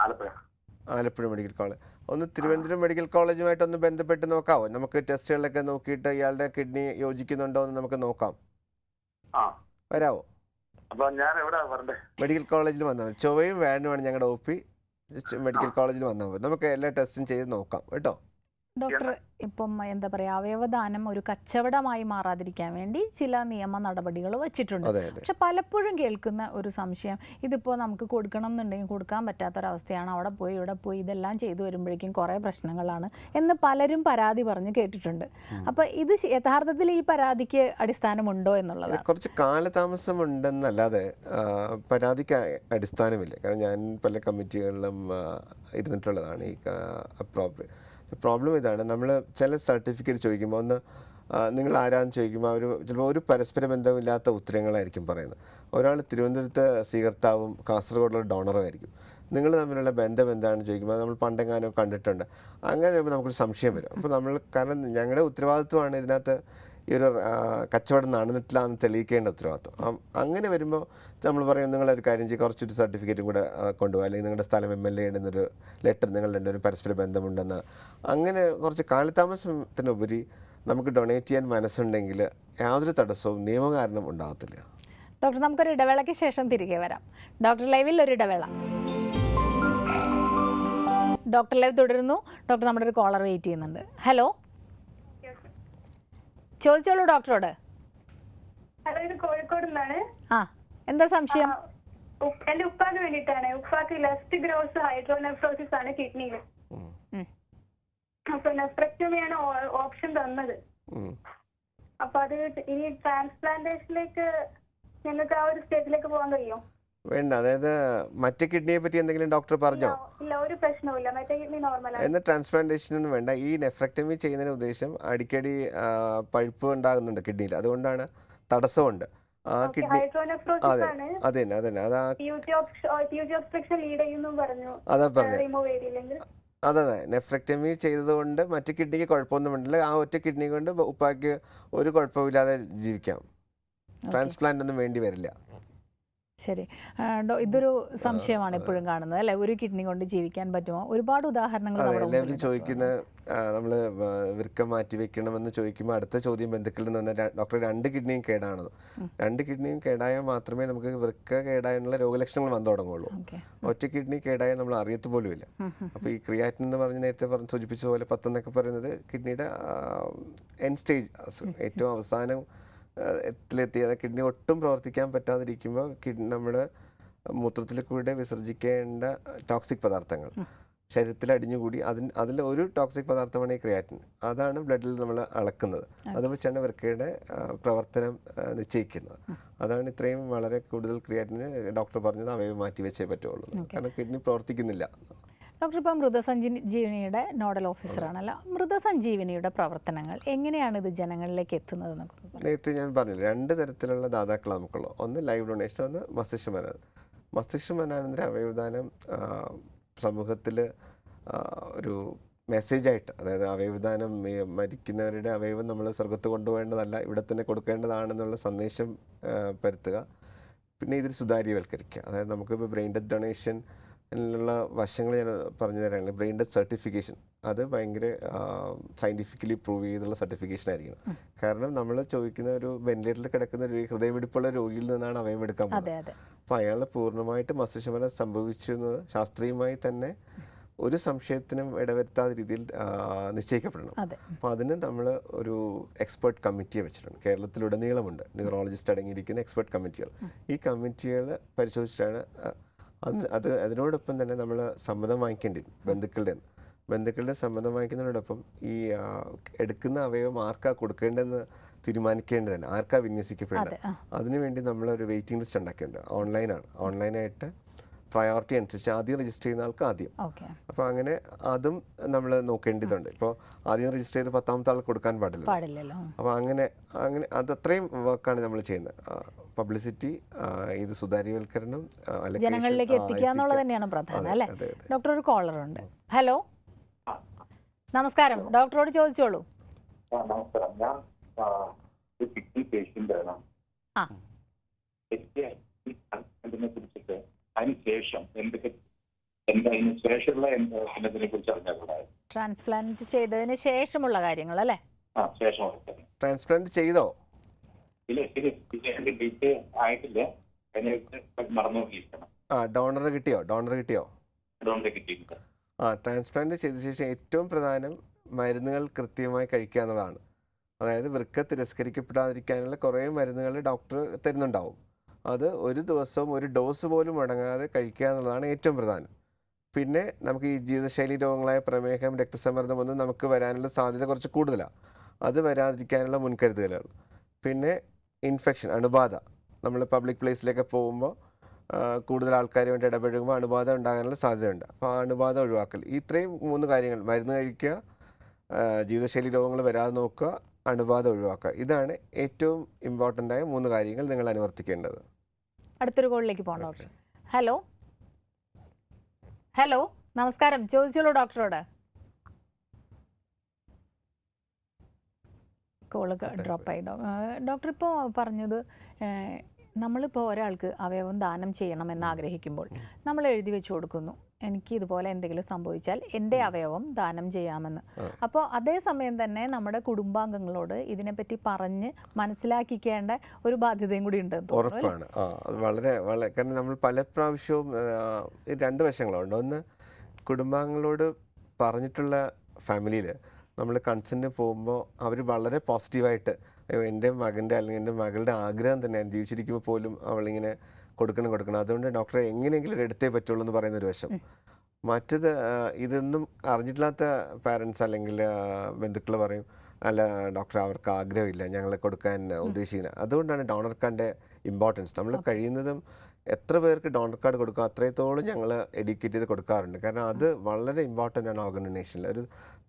ആലപ്പുഴ. Alappuzha medical college. ഒന്ന് തിരുവനന്തപുരം മെഡിക്കൽ കോളേജുമായിട്ട് ഒന്ന് ബന്ധപ്പെട്ട് നോക്കാവോ? നമുക്ക് ടെസ്റ്റുകളിലൊക്കെ നോക്കിയിട്ട് ഇയാളുടെ കിഡ്നി യോജിക്കുന്നുണ്ടോ എന്ന് നമുക്ക് നോക്കാം. വരാവോ? മെഡിക്കൽ കോളേജിൽ വന്നാൽ ചൊവ്വയും വ്യാഴനുമാണ് ഞങ്ങളുടെ ഒ പി. മെഡിക്കൽ കോളേജിൽ വന്നാൽ മതി നമുക്ക് എല്ലാ ടെസ്റ്റും ചെയ്ത് നോക്കാം. കേട്ടോ? ഡോക്ടർ ഇപ്പം എന്താ പറയുക അവയവദാനം ഒരു കച്ചവടമായി മാറാതിരിക്കാൻ വേണ്ടി ചില നിയമ നടപടികൾ വച്ചിട്ടുണ്ട്. പക്ഷെ പലപ്പോഴും കേൾക്കുന്ന ഒരു സംശയം ഇതിപ്പോൾ നമുക്ക് കൊടുക്കണം എന്നുണ്ടെങ്കിൽ കൊടുക്കാൻ പറ്റാത്തൊരവസ്ഥയാണ്. അവിടെ പോയി ഇവിടെ പോയി ഇതെല്ലാം ചെയ്തു വരുമ്പോഴേക്കും കുറേ പ്രശ്നങ്ങളാണ് എന്ന് പലരും പരാതി പറഞ്ഞ് കേട്ടിട്ടുണ്ട്. അപ്പോൾ ഇത് യഥാർത്ഥത്തിൽ ഈ പരാതിക്ക് അടിസ്ഥാനമുണ്ടോ എന്നുള്ളത് കുറച്ച് കാലതാമസം ഉണ്ടെന്നല്ലാതെ പരാതിക്ക് അടിസ്ഥാനമില്ല. കാരണം ഞാൻ പല കമ്മിറ്റികളിലും ഇരുന്നിട്ടുള്ളതാണ് ഈ പ്രോബ്ലം ഇതാണ്. നമ്മൾ ചില സർട്ടിഫിക്കറ്റ് ചോദിക്കുമ്പോൾ ഒന്ന് നിങ്ങൾ ആരാന്ന് ചോദിക്കുമ്പോൾ അവർ ചിലപ്പോൾ ഒരു പരസ്പര ബന്ധമില്ലാത്ത ഉത്തരങ്ങളായിരിക്കും പറയുന്നത്. ഒരാൾ തിരുവനന്തപുരത്ത് സ്വീകർത്താവും കാസർഗോഡുള്ള ഡോണറും ആയിരിക്കും നിങ്ങൾ തമ്മിലുള്ള ബന്ധം എന്താണെന്ന് ചോദിക്കുമ്പോൾ നമ്മൾ പണ്ടെങ്ങാനോ കണ്ടിട്ടുണ്ട്. അങ്ങനെ വരുമ്പോൾ നമുക്കൊരു സംശയം വരും. അപ്പോൾ നമ്മൾ കാരണം ഞങ്ങളുടെ ഉത്തരവാദിത്വമാണ് ഇതിനകത്ത് ഈ ഒരു കച്ചവടം നടന്നിട്ടില്ല എന്ന് തെളിയിക്കേണ്ട ഉത്തരവാദിത്വം. അങ്ങനെ വരുമ്പോൾ നമ്മൾ പറയും നിങ്ങളൊരു കാര്യം ചെയ്യും കുറച്ചൊരു സർട്ടിഫിക്കറ്റും കൂടെ കൊണ്ടുപോകാം അല്ലെങ്കിൽ നിങ്ങളുടെ സ്ഥലം എം എൽ എ എന്നൊരു ലെറ്റർ നിങ്ങൾ രണ്ടൊരു പരസ്പര ബന്ധമുണ്ടെന്ന്. അങ്ങനെ കുറച്ച് കാലതാമസത്തിനുപരി നമുക്ക് ഡൊണേറ്റ് ചെയ്യാൻ മനസ്സുണ്ടെങ്കിൽ യാതൊരു തടസ്സവും നിയമകാരണം ഉണ്ടാകത്തില്ല. ഡോക്ടർ നമുക്കൊരു ഇടവേളയ്ക്ക് ശേഷം തിരികെ വരാം. ഡോക്ടർ ലൈവിൽ ഒരു ഇടവേള. ഡോക്ടർ ലൈവ് തുടരുന്നു. ഡോക്ടർ നമ്മുടെ ഒരു കോളർ വെയിറ്റ് ചെയ്യുന്നുണ്ട്. ഹലോ ചോദിച്ചോളൂ ഡോക്ടറോട്. ഹലോ ഇത് കോഴിക്കോട് നിന്നാണ് ആ എന്താ സംശയം? എന്റെ ഉപ്പാക്ക് വേണ്ടിയിട്ടാണ്. ഉപ്പാക്ക് ലെഫ്റ്റ് ഗ്രോസ് ഹൈഡ്രോനെഫ്രോസിസ് ആണ് കിഡ്നിയിൽ. അപ്പൊ നെഫ്രക്ടമിയാണ് ഓപ്ഷൻ തന്നത്. അപ്പൊ അത് ഇനി ട്രാൻസ്പ്ലാന്റേഷനിലേക്ക് ഞങ്ങൾക്ക് ആ ഒരു സ്റ്റേജിലേക്ക് പോകാൻ കഴിയും. വേണ്ട. അതായത് മറ്റേ കിഡ്നിയെ പറ്റി എന്തെങ്കിലും ഡോക്ടർ പറഞ്ഞോ? ഇല്ല ഒരു പ്രശ്നവുമില്ല മറ്റേ കിഡ്നി നോർമലാണ് എന്ന ട്രാൻസ്പ്ലാന്റേഷനൊന്നും വേണ്ട. ഈ നെഫ്രക്ടമി ചെയ്യുന്നതിന് ഉദ്ദേശം അടിക്കടി ആ, പഴുപ്പ് ഉണ്ടാകുന്നുണ്ട് കിഡ്നിയിൽ അതുകൊണ്ടാണ് തടസ്സമുണ്ട്. ആ കിഡ്നി ഹൈഡ്രോനെഫ്രോസിസ് അതെ ആണ്. അതെ തന്നെ അതെ തന്നെ. അതാ യൂജി യൂജി ഒബ്സ്ട്രക്ഷൻ ലീഡ് ചെയ്യുന്നു പറഞ്ഞു. അതാ പറഞ്ഞത് റിമൂവ് ചെയ്തില്ലെങ്കിൽ. അതെ അതെ. നെഫ്രക്ടമി ചെയ്തതുകൊണ്ട് മറ്റു കിഡ്നിക്ക് കുഴപ്പമൊന്നും ഉണ്ടല്ല ആ ഒറ്റ കിഡ്നി കൊണ്ട് ഉപ്പാക്ക് ഒരു കുഴപ്പമില്ലാതെ ജീവിക്കാം. ട്രാൻസ്പ്ലാന്റ് ഒന്നും വേണ്ടി വരില്ല. ശരി. ഇതൊരു സംശയമാണ് എപ്പോഴും കാണുന്നത് അല്ലെ? ഒരു കിഡ്നി കൊണ്ട് ജീവിക്കാൻ പറ്റുമോ? ഒരുപാട് ഉദാഹരണങ്ങൾ എല്ലാവരും ചോദിക്കുന്ന നമ്മൾ വൃക്കം മാറ്റി വെക്കണമെന്ന് ചോദിക്കുമ്പോൾ അടുത്ത ചോദ്യം ബന്ധുക്കളിൽ നിന്ന് വന്ന ഡോക്ടർ രണ്ട് കിഡ്നിയും കേടാണെന്ന് രണ്ട് കിഡ്നിയും കേടായാൽ മാത്രമേ നമുക്ക് വൃക്ക കേടായുള്ള രോഗലക്ഷണങ്ങൾ വന്നു തുടങ്ങുള്ളൂ. ഒറ്റ കിഡ്നി കേടായാൽ നമ്മൾ അറിയത്ത് പോലും ഇല്ല അപ്പോൾ ഈ ക്രിയാറ്റിൻ എന്ന് പറഞ്ഞ് നേരത്തെ പറഞ്ഞ് സൂചിപ്പിച്ച പോലെ പത്തെന്നൊക്കെ പറയുന്നത് കിഡ്നിയുടെ എൻ സ്റ്റേജ് ഏറ്റവും അവസാനം ആ, ത്തിലെത്തി അതായത് കിഡ്നി ഒട്ടും പ്രവർത്തിക്കാൻ പറ്റാതിരിക്കുമ്പോൾ കിഡ്നി നമ്മുടെ മൂത്രത്തിൽ കൂടെ വിസർജിക്കേണ്ട ടോക്സിക് പദാർത്ഥങ്ങൾ. ശരീരത്തിൽ അടിഞ്ഞുകൂടി. അതിന് അതിൽ ഒരു ടോക്സിക് പദാർത്ഥമാണ് ഈ ക്രിയാറ്റിൻ അതാണ് ബ്ലഡിൽ നമ്മൾ അളക്കുന്നത്. അത്. വെച്ചാണ് വൃക്കയുടെ പ്രവർത്തനം നിശ്ചയിക്കുന്നത്. അതാണ് ഇത്രയും വളരെ കൂടുതൽ ക്രിയാറ്റിന് ഡോക്ടർ പറഞ്ഞത് അവയെ മാറ്റി വെച്ചേ പറ്റുള്ളൂ കാരണം കിഡ്നി പ്രവർത്തിക്കുന്നില്ല. ഡോക്ടർ ഇപ്പം മൃതസഞ്ജീവനിയുടെ നോഡൽ ഓഫീസറാണല്ലോ. മൃതസഞ്ജീവനിയുടെ പ്രവർത്തനങ്ങൾ എങ്ങനെയാണ് ഇത് ജനങ്ങളിലേക്ക് എത്തുന്നത്? നേരത്തെ ഞാൻ പറഞ്ഞില്ല രണ്ട് തരത്തിലുള്ള ദാതാക്കൾ നമുക്കുള്ളൂ ഒന്ന് ലൈവ് ഡൊണേഷൻ ഒന്ന് മസ്തിഷ്ക മരണം മസ്തിഷ്ക മനാനന്തര അവയവദാനം സമൂഹത്തിൽ ഒരു മെസ്സേജായിട്ട് അതായത് അവയവദാനം മരിക്കുന്നവരുടെ അവയവം നമ്മൾ സ്വർഗത്ത് കൊണ്ടുപോകേണ്ടതല്ല ഇവിടെ തന്നെ കൊടുക്കേണ്ടതാണെന്നുള്ള സന്ദേശം പരത്തുക. പിന്നെ ഇതിൽ സുതാര്യവൽക്കരിക്കുക. അതായത് നമുക്കിപ്പോൾ ബ്രെയിൻ ഡെത്ത് ഡൊണേഷൻ ുള്ള വശങ്ങൾ ഞാൻ പറഞ്ഞു തരാണെങ്കിൽ ബ്രെയിൻ സർട്ടിഫിക്കേഷൻ. അത് ഭയങ്കര സയന്റിഫിക്കലി പ്രൂവ് ചെയ്തുള്ള സർട്ടിഫിക്കേഷൻ ആയിരിക്കണം. കാരണം നമ്മൾ ചോദിക്കുന്ന ഒരു വെന്റിലേറ്ററിൽ കിടക്കുന്ന ഒരു ഹൃദയമിടിപ്പുള്ള രോഗിയിൽ നിന്നാണ് അവയം എടുക്കാൻ പോകുന്നത്. അപ്പോൾ അയാൾ പൂർണമായിട്ട് മസ്തിഷ്കമരണം സംഭവിച്ചിരുന്നത് ശാസ്ത്രീയമായി തന്നെ ഒരു സംശയത്തിനും ഇടവരുത്താത്ത രീതിയിൽ നിശ്ചയിക്കപ്പെടണം. അപ്പം അപ്പോൾ അതിന് നമ്മൾ ഒരു എക്സ്പേർട്ട് കമ്മിറ്റിയെ വെച്ചിട്ടുണ്ട്. കേരളത്തിലുടനീളമുണ്ട്. ന്യൂറോളജിസ്റ്റ് അടങ്ങിയിരിക്കുന്ന എക്സ്പേർട്ട് കമ്മിറ്റികൾ ഈ കമ്മിറ്റികൾ പരിശോധിച്ചിട്ടാണ് അത് അത് അതിനോടൊപ്പം തന്നെ നമ്മൾ സമ്മതം വാങ്ങിക്കേണ്ടി വരും ബന്ധുക്കളുടെ. ബന്ധുക്കളുടെ സമ്മതം വാങ്ങിക്കുന്നതിനോടൊപ്പം ഈ എടുക്കുന്ന അവയവം ആർക്കാ കൊടുക്കേണ്ടതെന്ന് തീരുമാനിക്കേണ്ടതാണ് ആർക്കാ വിന്യസിക്കപ്പെടുന്നത്. അതിനുവേണ്ടി നമ്മളൊരു വെയിറ്റിംഗ് ലിസ്റ്റ് ഉണ്ടാക്കേണ്ടത് ഓൺലൈനാണ് ഓൺലൈനായിട്ട് പ്രയോറിറ്റി അനുസരിച്ച് ആദ്യം രജിസ്റ്റർ ചെയ്യുന്ന ആൾക്ക് ആദ്യം. അപ്പൊ അപ്പോൾ അങ്ങനെ അതും നമ്മൾ നോക്കേണ്ടതുണ്ട്. ഇപ്പോൾ ആദ്യം രജിസ്റ്റർ ചെയ്ത് പത്താമത്തെ ആൾക്ക് കൊടുക്കാൻ പാടില്ല പാടില്ലല്ലോ. അപ്പോൾ അങ്ങനെ അങ്ങനെ അത് അത്രയും വർക്കാണ് നമ്മൾ ചെയ്യുന്നത്. പബ്ലിസിറ്റി ഇത് സുതാര്യവൽക്കരണം ജനങ്ങളിലേക്ക് എത്തിക്കുക എന്നുള്ളത് തന്നെയാണ് പ്രധാനം അല്ലേ. ഡോക്ടർ ഒരു കോളർ ഉണ്ട്. ഹലോ നമസ്കാരം. ഡോക്ടറോട് ചോദിച്ചോളൂ. നമസ്കാരം. ഞാൻ ആ, ഒരു കിഡ്നി പേഷ്യന്റ് ആണ്. എനിക്ക് ഈ ട്രാൻസ്പ്ലാന്റിനെ കുറിച്ചിട്ട് അതിന് ശേഷം എന്തൊക്കെ ശേഷമുള്ള കുറിച്ച് ട്രാൻസ്പ്ലാന്റ് ചെയ്തതിന് ശേഷമുള്ള കാര്യങ്ങൾ അല്ലേ? ആ ശേഷം ട്രാൻസ്പ്ലാന്റ് ചെയ്തോ? ഇല്ല ഇല്ല ഡേറ്റ് ആയിട്ടില്ല. ആ ഡോണർ കിട്ടിയോ? ഡോണർ കിട്ടിയോ? ഡോണർ ആ ട്രാൻസ്പ്ലാന്റ് ചെയ്ത ശേഷം ഏറ്റവും പ്രധാനം മരുന്നുകൾ കൃത്യമായി കഴിക്കുക എന്നുള്ളതാണ്. അതായത് വൃക്ക തിരസ്കരിക്കപ്പെടാതിരിക്കാനുള്ള കുറേ മരുന്നുകൾ ഡോക്ടർ തരുന്നുണ്ടാവും. അത് ഒരു ദിവസവും ഒരു ഡോസ് പോലും മുടങ്ങാതെ കഴിക്കുക എന്നുള്ളതാണ് ഏറ്റവും പ്രധാനം. പിന്നെ നമുക്ക് ഈ ജീവിതശൈലി രോഗങ്ങളായ പ്രമേഹം രക്തസമ്മർദ്ദം ഒന്നും നമുക്ക് വരാനുള്ള സാധ്യത കുറച്ച് കൂടുതലാണ് അത് വരാതിരിക്കാനുള്ള മുൻകരുതലുകൾ. പിന്നെ ഇൻഫെക്ഷൻ അണുബാധ. നമ്മൾ പബ്ലിക് പ്ലേസിലേക്ക് പോകുമ്പോൾ കൂടുതൽ ആൾക്കാരുമായിട്ട് ഇടപഴകുമ്പോൾ അണുബാധ ഉണ്ടാകാനുള്ള സാധ്യതയുണ്ട്. അപ്പോൾ ആ അണുബാധ ഒഴിവാക്കൽ. ഇത്രയും മൂന്ന് കാര്യങ്ങൾ. മരുന്ന് കഴിക്കുക ജീവിതശൈലി രോഗങ്ങൾ വരാതെ നോക്കുക അണുബാധ ഒഴിവാക്കുക. ഇതാണ് ഏറ്റവും ഇമ്പോർട്ടന്റായ മൂന്ന് കാര്യങ്ങൾ നിങ്ങൾ അനുവർത്തിക്കേണ്ടത്. അടുത്തൊരു കോളിലേക്ക് പോകണം ഡോക്ടർ ഹലോ ഹലോ നമസ്കാരം. ചോദിച്ചോളൂ ഡോക്ടറോട്. കോൾ ഡ്രോപ്പ് ആയി ഡോക്ടർ ഇപ്പോൾ പറഞ്ഞത് നമ്മളിപ്പോൾ ഒരാൾക്ക് അവയവം ദാനം ചെയ്യണമെന്ന് ആഗ്രഹിക്കുമ്പോൾ നമ്മൾ എഴുതി വെച്ചു കൊടുക്കുന്നു. എനിക്ക് ഇതുപോലെ എന്തെങ്കിലും സംഭവിച്ചാൽ എന്റെ അവയവം ദാനം ചെയ്യാമെന്ന്. അപ്പോൾ അതേസമയം തന്നെ നമ്മുടെ കുടുംബാംഗങ്ങളോട് ഇതിനെപ്പറ്റി പറഞ്ഞ് മനസ്സിലാക്കിക്കേണ്ട ഒരു ബാധ്യതയും കൂടി ഉണ്ട് ഉറപ്പാണ്. വളരെ വളരെ കാരണം നമ്മൾ പല പ്രാവശ്യവും രണ്ട് വശങ്ങളുണ്ട്. ഒന്ന് കുടുംബാംഗങ്ങളോട് പറഞ്ഞിട്ടുള്ള ഫാമിലിയിൽ നമ്മൾ കൺസെന്റ് പോകുമ്പോൾ അവർ വളരെ പോസിറ്റീവായിട്ട് എന്റെ മകന്റെ അല്ലെങ്കിൽ എന്റെ മകളുടെ ആഗ്രഹം തന്നെ ജീവിച്ചിരിക്കുമ്പോൾ പോലും അവളിങ്ങനെ കൊടുക്കണം കൊടുക്കണം. അതുകൊണ്ട് ഡോക്ടറെ എങ്ങനെയെങ്കിലും എടുത്തേ പറ്റുള്ളൂ എന്ന് പറയുന്ന ഒരു വശം മറ്റത് ഇതൊന്നും അറിഞ്ഞിട്ടില്ലാത്ത പാരൻസ് അല്ലെങ്കിൽ ബന്ധുക്കൾ പറയും അല്ല ഡോക്ടർ അവർക്ക് ആഗ്രഹമില്ല ഞങ്ങളെ കൊടുക്കാൻ ഉദ്ദേശിക്കുന്നത് അതുകൊണ്ടാണ് ഡോണർ കാർഡിന്റെ ഇമ്പോർട്ടൻസ്. നമ്മൾ കഴിയുന്നതും എത്ര പേർക്ക് ഡോണർ കാർഡ് കൊടുക്കുക അത്രത്തോളം ഞങ്ങൾ എഡ്യൂക്കേറ്റ് ചെയ്ത് കൊടുക്കാറുണ്ട്. കാരണം അത് വളരെ ഇമ്പോർട്ടന്റ് ആണ് ഓർഗനൈസേഷനിൽ ഒരു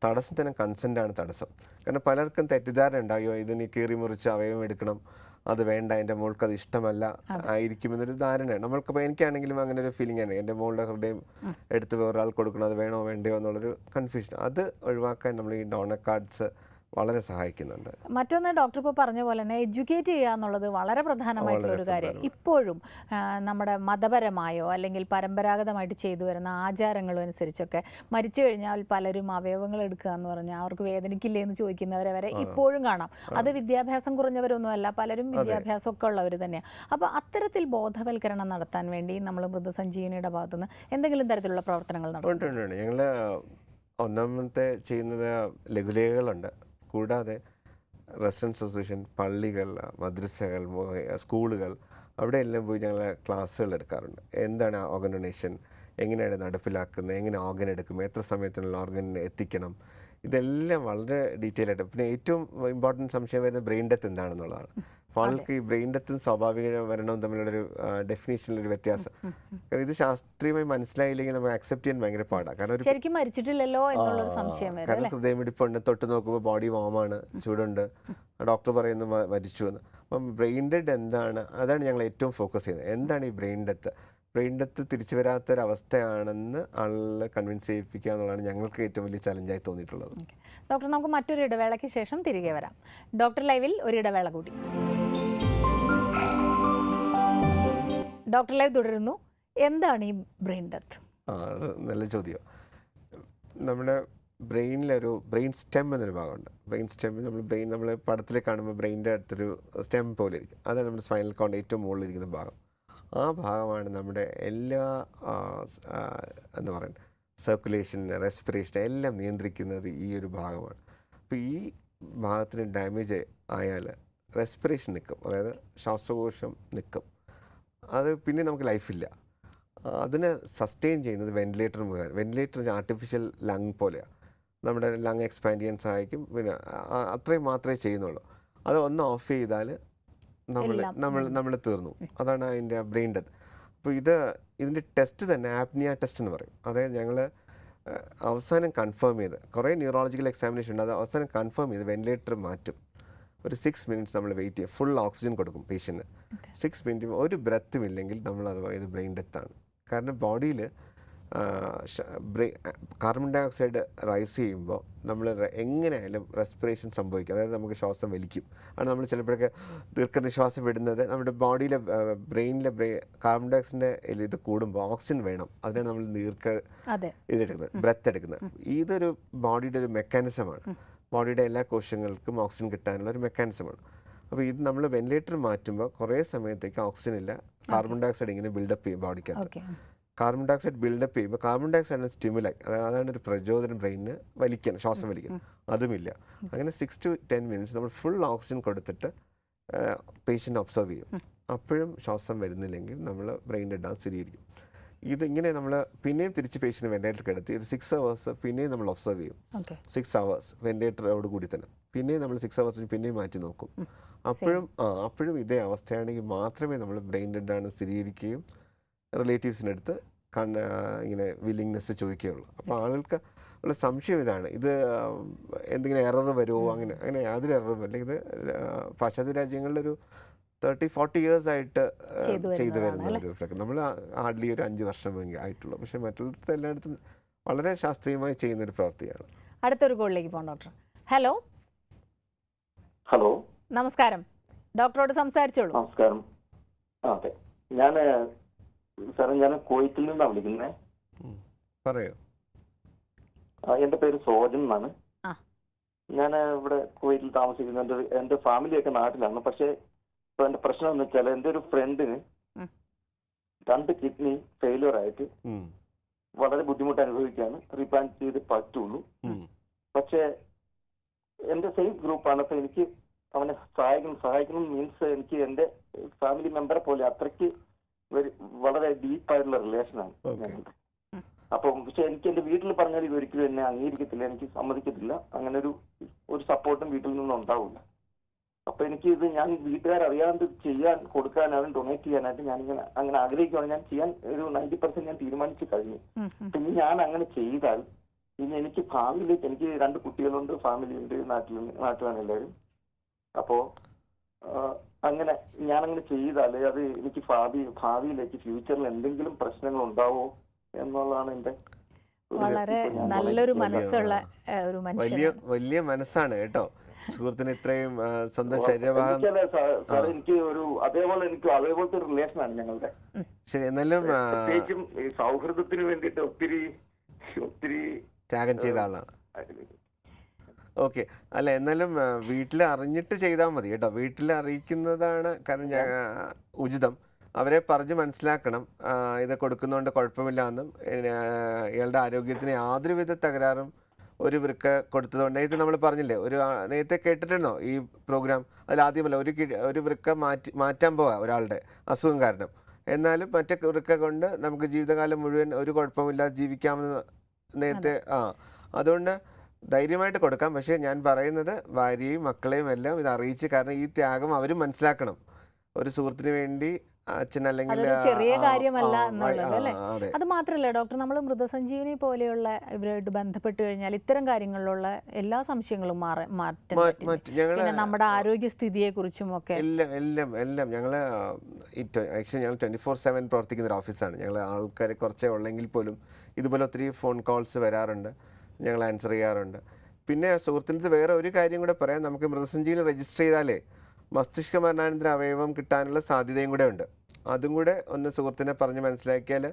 ഒരു തന്നെ കൺസെന്റ് ആണ് തടസ്സം. കാരണം പലർക്കും തെറ്റിദ്ധാരണ ഉണ്ടായോ ഇതിന് കീറി മുറിച്ച് അവയവം എടുക്കണം. അത് വേണ്ട എന്റെ മോൾക്ക് അത് ഇഷ്ടമല്ല. ആയിരിക്കും എന്നൊരു ധാരണയാണ് നമ്മൾക്കിപ്പോൾ എനിക്കാണെങ്കിലും അങ്ങനെ ഒരു ഫീലിംഗ് ആണ് എന്റെ മോളുടെ ഹൃദയം എടുത്ത് വേറൊരാൾ കൊടുക്കണം. അത് വേണോ വേണ്ടയോ എന്നുള്ളൊരു കൺഫ്യൂഷൻ അത് ഒഴിവാക്കാൻ നമ്മൾ ഈ ഡോണർ കാർഡ്സ് വളരെ സഹായിക്കുന്നുണ്ട്. മറ്റൊന്ന് ഡോക്ടർ ഇപ്പോൾ പറഞ്ഞ പോലെ തന്നെ എഡ്യൂക്കേറ്റ് ചെയ്യുക എന്നുള്ളത് വളരെ പ്രധാനമായിട്ടുള്ള ഒരു കാര്യം. ഇപ്പോഴും നമ്മുടെ മതപരമായോ അല്ലെങ്കിൽ പരമ്പരാഗതമായിട്ട് ചെയ്തു വരുന്ന ആചാരങ്ങളും അനുസരിച്ചൊക്കെ മരിച്ചു കഴിഞ്ഞാൽ പലരും അവയവങ്ങൾ എടുക്കുക എന്ന് പറഞ്ഞാൽ അവർക്ക് വേദനിക്കില്ലേ എന്ന് ചോദിക്കുന്നവരെ വരെ ഇപ്പോഴും കാണാം. അത് വിദ്യാഭ്യാസം കുറഞ്ഞവരൊന്നുമല്ല പലരും വിദ്യാഭ്യാസമൊക്കെ ഉള്ളവർ തന്നെയാണ് അപ്പോൾ അത്തരത്തിൽ ബോധവൽക്കരണം നടത്താൻ വേണ്ടി നമ്മൾ മൃതസഞ്ജീവനിയുടെ ഭാഗത്തുനിന്ന് എന്തെങ്കിലും തരത്തിലുള്ള പ്രവർത്തനങ്ങൾ നടത്തും. ഉണ്ട് ഉണ്ട് ഉണ്ട്. ഞങ്ങൾ ഒന്നാമത്തെ ചെയ്യുന്നത് ലഘുലേഖകളുണ്ട്. കൂടാതെ റെസിഡൻസ് അസോസിയേഷൻ പള്ളികൾ മദ്രസകൾ സ്കൂളുകൾ അവിടെയെല്ലാം പോയി ഞങ്ങൾ ക്ലാസ്സുകൾ എടുക്കാറുണ്ട്. എന്താണ് ഓർഗൻ ഡൊണേഷൻ എങ്ങനെയാണ് നടപ്പിലാക്കുന്നത്? എങ്ങനെ ഓർഗൻ എടുക്കും? എത്ര സമയത്തിനുള്ള ഓർഗൻ എത്തിക്കണം? ഇതെല്ലാം വളരെ ഡീറ്റെയിൽ ആയിട്ട്. പിന്നെ ഏറ്റവും ഇമ്പോർട്ടന്റ് സംശയം വരുന്നത് ബ്രെയിൻ ഡെത്ത് എന്താണെന്നുള്ളതാണ്. ആൾക്ക് ഈ ബ്രെയിൻ ഡെത്തും സ്വാഭാവിക മരണവും തമ്മിലുള്ളൊരു ഡെഫിനേഷനിലൊരു വ്യത്യാസം. ഇത് ശാസ്ത്രീയമായി മനസ്സിലായില്ലെങ്കിൽ നമുക്ക് അക്സെപ്റ്റ് ചെയ്യാൻ ഭയങ്കര പാടാണ് കാരണം ഒരു ശരിക്കും മരിച്ചിട്ടില്ലല്ലോ എന്നുള്ളൊരു സംശയം കാരണം ഹൃദയമിടിപ്പുണ്ട് തൊട്ട് നോക്കുമ്പോൾ ബോഡി വാമാണ് ചൂടുണ്ട്. ഡോക്ടർ പറയുന്നു മരിച്ചു എന്ന് അപ്പം ബ്രെയിൻ ഡെഡ് എന്താണ്? അതാണ് ഞങ്ങൾ ഏറ്റവും ഫോക്കസ് ചെയ്യുന്നത്. എന്താണ് ഈ ബ്രെയിൻ ഡെത്ത്? ബ്രെയിൻ ഡെത്ത് തിരിച്ചു വരാത്തൊരവസ്ഥയാണെന്ന് ആളുകളെ കൺവിൻസ് ചെയ്യിപ്പിക്കുക എന്നുള്ളതാണ് ഞങ്ങൾക്ക് ഏറ്റവും വലിയ ചലഞ്ചായി തോന്നിയിട്ടുള്ളത്. ഡോക്ടർ നമുക്ക് മറ്റൊരു ഇടവേളയ്ക്ക് ശേഷം തിരികെ വരാം. ഡോക്ടർ ലൈവിൽ ഒരു ഇടവേള കൂടി. ഡോക്ടർ ലൈവ് തുടരുന്നു. എന്താണ് ഈ ബ്രെയിൻ ഡെത്ത് ആ അത് നല്ല ചോദ്യം. നമ്മുടെ ബ്രെയിനിലൊരു ബ്രെയിൻ സ്റ്റെം എന്നൊരു ഭാഗമുണ്ട്. ബ്രെയിൻ സ്റ്റെം നമ്മൾ ബ്രെയിൻ നമ്മൾ പടത്തിൽ കാണുമ്പോൾ ബ്രെയിനിന്റെ അടുത്തൊരു സ്റ്റെം പോലെ ഇരിക്കും. അതാണ് നമ്മുടെ സ്പൈനൽ കോണ്ട് ഏറ്റവും മുകളിലിരിക്കുന്ന ഭാഗം. ആ ഭാഗമാണ് നമ്മുടെ എല്ലാ എന്ന് പറയുന്നത് സർക്കുലേഷൻ റെസ്പിറേഷൻ എല്ലാം നിയന്ത്രിക്കുന്നത് ഈ ഒരു ഭാഗമാണ്. അപ്പോൾ ഈ ഭാഗത്തിന് ഡാമേജ് ആയാൽ റെസ്പിറേഷൻ നിൽക്കും. അതായത് ശ്വാസകോശം നിൽക്കും. അത് പിന്നെ നമുക്ക് ലൈഫില്ല അതിനെ സസ്റ്റെയിൻ ചെയ്യുന്നത് വെന്റിലേറ്റർ മുഖേന. വെന്റിലേറ്റർ ആർട്ടിഫിഷ്യൽ ലങ് പോലെയാണ് നമ്മുടെ ലങ് എക്സ്പാൻഡ് ചെയ്യാൻ സഹായിക്കും. പിന്നെ അത്രയും മാത്രമേ ചെയ്യുന്നുള്ളൂ. അത് ഒന്ന് ഓഫ് ചെയ്താൽ നമ്മൾ നമ്മൾ നമ്മൾ തീർന്നു. അതാണ് അതിന്റെ ബ്രെയിൻ ഡെത്ത്. അപ്പോൾ ഇത് ഇതിന്റെ ടെസ്റ്റ് തന്നെ ആപ്നിയ ടെസ്റ്റ് എന്ന് പറയും. അതായത് ഞങ്ങൾ അവസാനം കൺഫേം ചെയ്ത് കുറേ ന്യൂറോളജിക്കൽ എക്സാമിനേഷൻ ഉണ്ട്. അത് അവസാനം കൺഫേം ചെയ്ത് വെന്റിലേറ്റർ മാറ്റും. ഒരു സിക്സ് മിനിറ്റ്സ് നമ്മൾ വെയിറ്റ് ചെയ്യും. ഫുൾ ഓക്സിജൻ കൊടുക്കും പേഷ്യന്റ് സിക്സ് മിനിറ്റ് ഒരു ബ്രത്തും ഇല്ലെങ്കിൽ നമ്മൾ അത് പറയുന്നത് ബ്രെയിൻ ഡെത്താണ് കാരണം ബോഡിയിൽ കാർബൺ ഡൈ ഓക്സൈഡ് റൈസ് ചെയ്യുമ്പോൾ നമ്മൾ എങ്ങനെയായാലും റെസ്പിറേഷൻ സംഭവിക്കും. അതായത് നമുക്ക് ശ്വാസം വലിക്കും. ആണ് നമ്മൾ ചിലപ്പോഴൊക്കെ ദീർഘനിശ്വാസം വിടുന്നത്. നമ്മുടെ ബോഡിയിലെ ബ്രെയിനിലെ ബ്രെയിൻ കാർബൺ ഡൈ ഓക്സൈഡിന്റെ ഇത് കൂടുമ്പോൾ ഓക്സിജൻ വേണം. അതിനാണ് നമ്മൾ ദീർഘ ഇതെടുക്കുന്നത്. ബ്രത്ത് എടുക്കുന്നത്. ഇതൊരു ബോഡിയുടെ ഒരു മെക്കാനിസമാണ്. ബോഡിയുടെ എല്ലാ കോശങ്ങൾക്കും ഓക്സിജൻ കിട്ടാനുള്ള ഒരു മെക്കാനിസമാണ്. അപ്പോൾ ഇത് നമ്മൾ വെന്റിലേറ്റർ മാറ്റുമ്പോൾ കുറേ സമയത്തേക്ക് ഓക്സിജൻ ഇല്ല. കാർബൺ ഡൈ ഓക്സൈഡ് ഇങ്ങനെ ബിൽഡപ്പ് ചെയ്യും ബോഡിക്കകത്ത്. കാർബൺ ഡൈ ഓക്സൈഡ് ബിൽഡപ്പ് ചെയ്യുമ്പോൾ കാർബൺ ഡൈ ഓക്സൈഡ് സ്റ്റിമുലൈ അതാണ് ഒരു പ്രചോദനം ബ്രെയിനിന് വലിക്കാൻ ശ്വാസം വലിക്കാൻ. അതുമില്ല. അങ്ങനെ സിക്സ് ടു ടെൻ മിനിറ്റ്സ് നമ്മൾ ഫുൾ ഓക്സിജൻ കൊടുത്തിട്ട് പേഷ്യന്റ് ഒബ്സർവ് ചെയ്യും. അപ്പോഴും ശ്വാസം വരുന്നില്ലെങ്കിൽ നമ്മൾ ബ്രെയിൻ ഡെഡ് സ്ഥിരീകരിക്കും ഇതിങ്ങനെ നമ്മൾ പിന്നെയും തിരിച്ച് പേഷ്യന്റ് വെന്റിലേറ്റർ കിടത്തി ഒരു സിക്സ് അവേഴ്സ് പിന്നെയും നമ്മൾ ഒബ്സർവ് ചെയ്യും. സിക്സ് അവേഴ്സ് വെന്റിലേറ്ററോട് കൂടി തന്നെ. പിന്നെയും നമ്മൾ സിക്സ് അവേഴ്സിന് പിന്നെയും മാറ്റി നോക്കും. അപ്പോഴും ആ അപ്പോഴും ഇതേ അവസ്ഥയാണെങ്കിൽ മാത്രമേ നമ്മൾ ബ്രെയിൻ ഡെഡ് ആണ് സ്ഥിരീകരിക്കുകയും റിലേറ്റീവ്സിന്റെ അടുത്ത് കണ്ണ് ഇങ്ങനെ വില്ലിങ്നെസ് ചോദിക്കുകയുള്ളൂ. അപ്പോൾ ആളുകൾക്ക് ഉള്ള സംശയം ഇതാണ്. ഇത് എന്തെങ്കിലും എറർ വരുമോ അങ്ങനെ അങ്ങനെ യാതൊരു എററും ഇല്ല. ഇത് പാശ്ചാത്യ രാജ്യങ്ങളിലൊരു തേർട്ടി ഫോർട്ടി ഇയേഴ്സ് ആയിട്ട് ചെയ്തു വരുന്ന ഒരു ഫ്ലക്ക് നമ്മൾ ഹാർഡ്ലി ഒരു അഞ്ച് വർഷം ആയിട്ടുള്ളൂ. പക്ഷേ മറ്റുള്ളവരുടെ എല്ലായിടത്തും വളരെ ശാസ്ത്രീയമായി ചെയ്യുന്ന ഒരു പ്രവൃത്തിയാണ് അടുത്തൊരു കോളിലേക്ക് പോകാം ഡോക്ടർ ഹലോ ഹലോ നമസ്കാരം. ഡോക്ടറോട് സംസാരിച്ചോളൂ. നമസ്കാരം. അതെ. ഞാൻ സാറേ ഞാൻ കുവൈറ്റിൽ നിന്നാണ് വിളിക്കുന്നത് പറയൂ. എന്റെ പേര് സോജൻ എന്നാണ്. ആ. ഞാൻ ഇവിടെ കുവൈറ്റിൽ താമസിക്കുന്ന. എന്റെ എന്റെ ഫാമിലിയൊക്കെ നാട്ടിലാണ്. പക്ഷെ ഇപ്പൊ എന്റെ പ്രശ്നം എന്ന് വെച്ചാൽ എന്റെ ഒരു ഫ്രണ്ടിന് രണ്ട് കിഡ്നി ഫെയിലിയർ ആയിട്ട് വളരെ ബുദ്ധിമുട്ട് അനുഭവിക്കുകയാണ് റീപ്ലാന്റ് ചെയ്ത് പറ്റുള്ളൂ. പക്ഷേ എന്റെ സെയിം ഗ്രൂപ്പാണ്. അപ്പൊ എനിക്ക് അവനെ സഹായിക്കണം. സഹായിക്കണം മീൻസ് എനിക്ക് എന്റെ ഫാമിലി മെമ്പറെ പോലെ അത്രയ്ക്ക് വളരെ ഡീപ്പായിട്ടുള്ള റിലേഷനാണ് റിലേഷൻ ഞങ്ങളുടെ അപ്പം പക്ഷെ എനിക്ക് എന്റെ വീട്ടിൽ പറഞ്ഞാൽ ഇത് ഒരിക്കലും എന്നെ അംഗീകരിക്കത്തില്ല എനിക്ക് സമ്മതിക്കത്തില്ല. അങ്ങനെ ഒരു ഒരു സപ്പോർട്ടും വീട്ടിൽ നിന്നും ഉണ്ടാവില്ല. അപ്പൊ എനിക്ക് ഇത് ഞാൻ വീട്ടുകാർ അറിയാണ്ട് ചെയ്യാൻ കൊടുക്കാനാണ് ഡൊണേറ്റ് ചെയ്യാനായിട്ട് ഞാൻ ഇങ്ങനെ അങ്ങനെ ആഗ്രഹിക്കുകയാണ് ഞാൻ ചെയ്യാൻ ഒരു നയന്റി പെർസെന്റ് ഞാൻ തീരുമാനിച്ചു കഴിഞ്ഞു. ഇനി ഞാൻ അങ്ങനെ ചെയ്താൽ ഇനി എനിക്ക് ഫാമിലി എനിക്ക് രണ്ട് കുട്ടികളുണ്ട് ഫാമിലി ഉണ്ട് നാട്ടിൽ നാട്ടിലാണ് എല്ലാവരും അപ്പോ അങ്ങനെ ഞാൻ അങ്ങനെ ചെയ്താൽ അത് എനിക്ക് ഭാവി ഭാവിയിലേക്ക് ഫ്യൂച്ചറിൽ എന്തെങ്കിലും പ്രശ്നങ്ങൾ ഉണ്ടാവോ എന്നുള്ളതാണ് എന്റെ വളരെ നല്ലൊരു മനസ്സുള്ള ഒരു വലിയ മനുഷ്യൻ വലിയ മനസ്സാണ് കേട്ടോ. സുഹൃത്തിന് ഇത്രയും സ്വന്തം ശരീരഭാഗം എനിക്ക് ഒരു അതേപോലെ എനിക്ക് അതേപോലത്തെ ഒരു റിലേഷനാണ് ഞങ്ങളുടെ. ശരി എന്നാലും പ്രത്യേകിച്ചും സൗഹൃദത്തിന് വേണ്ടിയിട്ട് ഒത്തിരി ഒത്തിരി ത്യാഗം ചെയ്ത ആളാണ്. ഓക്കെ. അല്ല എന്നാലും വീട്ടിൽ അറിഞ്ഞിട്ട് ചെയ്താൽ മതി കേട്ടോ. വീട്ടിൽ അറിയിക്കുന്നതാണ് കാരണം ഞാൻ ഉചിതം. അവരെ പറഞ്ഞ് മനസ്സിലാക്കണം. ഇത് കൊടുക്കുന്നതുകൊണ്ട് കുഴപ്പമില്ല എന്നും ഇയാളുടെ ആരോഗ്യത്തിന് യാതൊരുവിധ തകരാറും ഒരു വൃക്ക കൊടുത്തതുകൊണ്ട്. നേരത്തെ നമ്മൾ പറഞ്ഞില്ലേ ഒരു നേരത്തെ കേട്ടിട്ടുണ്ടോ ഈ പ്രോഗ്രാം? അതിൽ ആദ്യമല്ല ഒരു കിഴി ഒരു വൃക്ക മാറ്റി മാറ്റാൻ പോവാ ഒരാളുടെ അസുഖം കാരണം. എന്നാലും മറ്റേ വൃക്ക കൊണ്ട് നമുക്ക് ജീവിതകാലം മുഴുവൻ ഒരു കുഴപ്പമില്ലാതെ ജീവിക്കാമെന്ന് നേരത്തെ ആ അതുകൊണ്ട് ധൈര്യമായിട്ട് കൊടുക്കാം. പക്ഷേ ഞാൻ പറയുന്നത് ഭാര്യയും മക്കളെയും എല്ലാം ഇത് അറിയിച്ച് കാരണം ഈ ത്യാഗം അവരും മനസ്സിലാക്കണം. ഒരു സുഹൃത്തിന് വേണ്ടി അച്ഛൻ അല്ലെങ്കിൽ ചെറിയ കാര്യമല്ല എന്നുള്ളത് അല്ലേ? അത്. മാത്രമല്ല ഡോക്ടർ നമ്മൾ മൃതസഞ്ജീവിനി പോലെയുള്ള ഇവരുമായിട്ട് ബന്ധപ്പെട്ട് കഴിഞ്ഞാൽ ഇത്തരം കാര്യങ്ങളിലുള്ള എല്ലാ സംശയങ്ങളും മാറി മാറ്റി നമ്മുടെ ആരോഗ്യസ്ഥിതിയെ കുറിച്ചും ഒക്കെ എല്ലാം എല്ലാം എല്ലാം ഞങ്ങൾ ആക്ച്വലി ഞങ്ങൾ ട്വന്റി ഫോർ സെവൻ പ്രവർത്തിക്കുന്ന ഒരു ഓഫീസാണ്. ഞങ്ങൾ ആൾക്കാർ കുറച്ചേ ഉള്ളെങ്കിൽ പോലും ഇതുപോലെ ഒത്തിരി ഫോൺ കോൾസ് വരാറുണ്ട്. ഞങ്ങൾ ആൻസർ ചെയ്യാറുണ്ട്. പിന്നെ സുഹൃത്തിന്റെ വേറെ ഒരു കാര്യം കൂടെ പറയാം. നമുക്ക് മൃതസഞ്ജീവനി രജിസ്റ്റർ ചെയ്താലേ മസ്തിഷ്ക മരണാനന്തര അവയവം കിട്ടാനുള്ള സാധ്യതയും കൂടെ ഉണ്ട്. അതും കൂടെ ഒന്ന് സുഹൃത്തിനെ പറഞ്ഞ് മനസ്സിലാക്കിയാൽ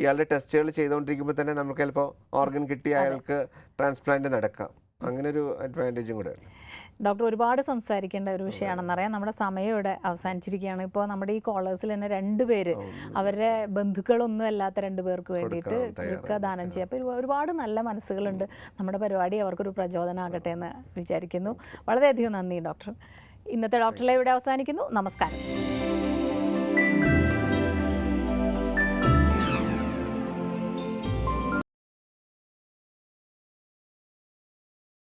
ഇയാളുടെ ടെസ്റ്റുകൾ ചെയ്തുകൊണ്ടിരിക്കുമ്പോൾ തന്നെ നമുക്ക് ചിലപ്പോൾ ഓർഗൻ കിട്ടി അയാൾക്ക് ട്രാൻസ്പ്ലാന്റ് നടക്കാം. അങ്ങനെ ഒരു അഡ്വാന്റേജും കൂടെ ഉണ്ട്. ഡോക്ടർ ഒരുപാട് സംസാരിക്കേണ്ട ഒരു വിഷയമാണെന്നറിയാം നമ്മുടെ സമയം ഇവിടെ അവസാനിച്ചിരിക്കുകയാണ്. ഇപ്പോൾ നമ്മുടെ ഈ കോളേഴ്സിൽ തന്നെ രണ്ട് പേര് അവരുടെ ബന്ധുക്കളൊന്നും അല്ലാത്ത രണ്ട് പേർക്ക് വേണ്ടിയിട്ട്. ദാനം ചെയ്യാം. അപ്പോൾ ഒരുപാട് നല്ല മനസ്സുകളുണ്ട്. നമ്മുടെ പരിപാടി അവർക്കൊരു പ്രചോദനമാകട്ടെ എന്ന് വിചാരിക്കുന്നു. വളരെയധികം നന്ദി ഡോക്ടർ. ഇന്നത്തെ ഡോക്ടറെ ഇവിടെ അവസാനിക്കുന്നു. നമസ്കാരം.